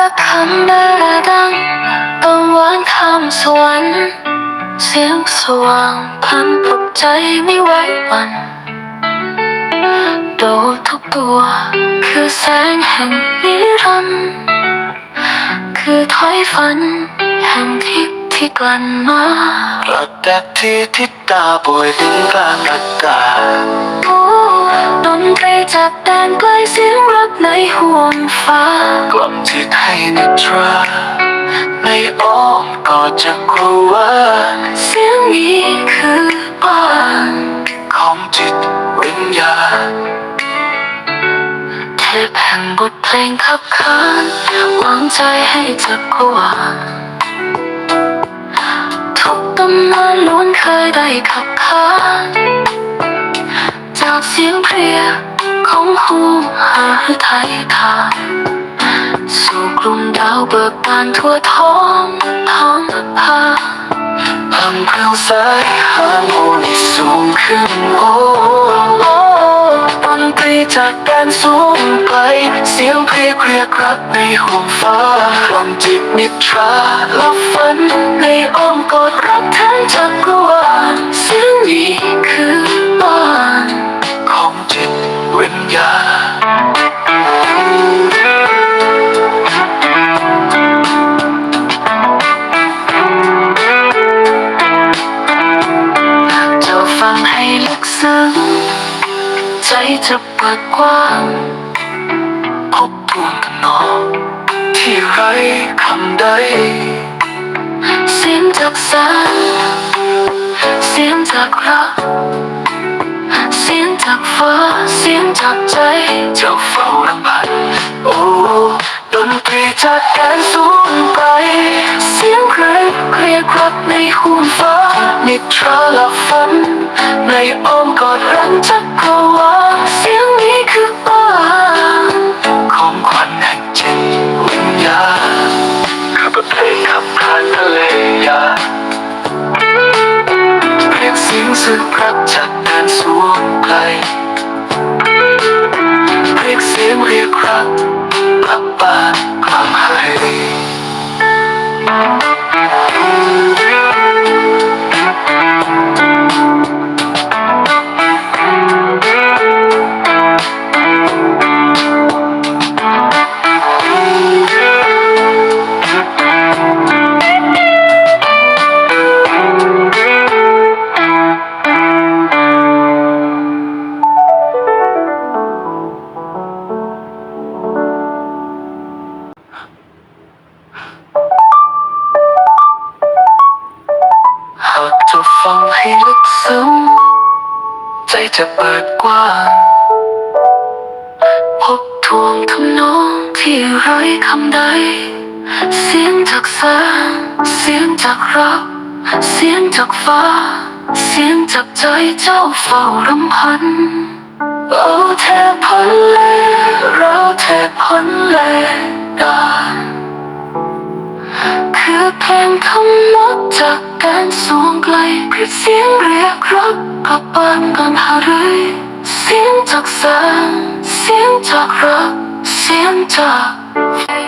ระคำดาราดังตะวันคำสวรรค์เสียงสว่างพันปลุกใจไม่ไหวหวันโดดทุกตัวคือแสงแห่งนิรันดร์คือถ้อยฝันแห่งทิพย์ที่กลั่นมารักแดดที่ทิศตาป่วยดินกลางอากาศโอ้ดนตรีจากแดนไกลเสียงรักในห่วง ฟ้ากล่อมจิตให้นิทราในอ้อมกอดจักรวเสียงนี้คือบ้านของจิตวิญญาณเทพแห่งบทเพลงขับขานวางใจให้จักรวาลทุกตำนานล้วนเคยได้ขับขานจากเสียงเพรียของหู หาไทยทานสู่กลุ่มดาวเบิกบานทั่วท้องท้องพาพังเพลวสายฮาร์โมนีสูงขึ้นโอ้ดนตรีจากแดนสูงไกลเสียงเพลงเรียกรักในห่วงฟ้าลอมจิตนิทราลับฝันในอ้อมกอดรักแทั้จักรวาลเสียงนี้คือบ้านของจิตวิญญาณ จจะเปิดกว้างพบทวนกันนอที่ไรคำใด เสียงจากแสนเสียงจากรัก เสียงจากฟ้า เสียงจากใจจ้าเฝ้ารำพันโอ้ดนตรีจากแดนสูงไกลเสียงใครเรียกรักในห่วงฟ้านิทราหลับฝัน ในอ้อมกอดรักจักรวา สึกรักจากแดนสูงไกลเรียกเสียงเรียกรักกลับบ้าน จะฟังให้ลึกซึ้ง ใจจะเปิดกว้างพบทวงทำนองที่ไร้คำใด เสียงจากแสงเสียงจากรัก เสียงจากฟ้า เสียงจากใจเจ้าเฝ้ารำพันโอ้เทพพันเลเราเทพพันเลดานคือเพลงคำนก การสวงไกลคือเสียงเรียกรักกับบานกันหาเรยเสียงจากแสงเสียงจากรักเสียงจาก